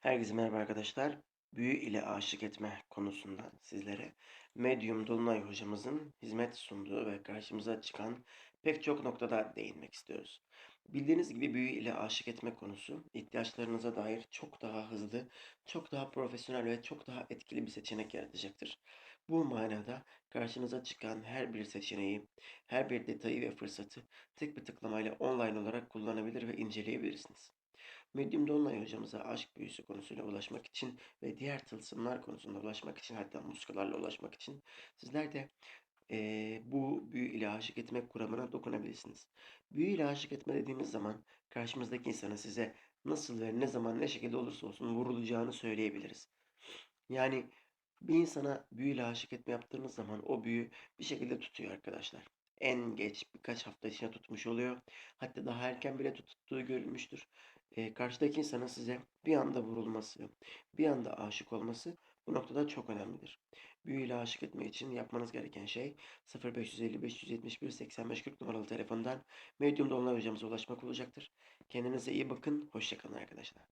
Herkese merhaba arkadaşlar. Büyü ile aşık etme konusunda sizlere Medium Dolunay hocamızın hizmet sunduğu ve karşımıza çıkan pek çok noktada değinmek istiyoruz. Bildiğiniz gibi büyü ile aşık etme konusu ihtiyaçlarınıza dair çok daha hızlı, çok daha profesyonel ve çok daha etkili bir seçenek yaratacaktır. Bu manada karşınıza çıkan her bir seçeneği, her bir detayı ve fırsatı tek bir tıklamayla online olarak kullanabilir ve inceleyebilirsiniz. Medyum Dolunay hocamıza aşk büyüsü konusuyla ulaşmak için ve diğer tılsımlar konusunda ulaşmak için hatta muskalarla ulaşmak için sizler de eee, bu büyü ile aşık etme kuramına dokunabilirsiniz. Büyü ile aşık etme dediğimiz zaman karşımızdaki insanın size nasıl ve ne zaman ne şekilde olursa olsun vurulacağını söyleyebiliriz. Yani bir insana büyüyle aşık etme yaptığımız zaman o büyü bir şekilde tutuyor arkadaşlar. En geç birkaç hafta içinde tutmuş oluyor. Hatta daha erken bile tuttuğu görülmüştür. Eee, karşıdaki insanın size bir anda vurulması, bir anda aşık olması bu noktada çok önemlidir. Büyüyle aşık etme için yapmanız gereken şey 0550 571 85 40 numaralı telefondan Medium Dolunay hocamıza ulaşmak olacaktır. Kendinize iyi bakın. Hoşça kalın arkadaşlar.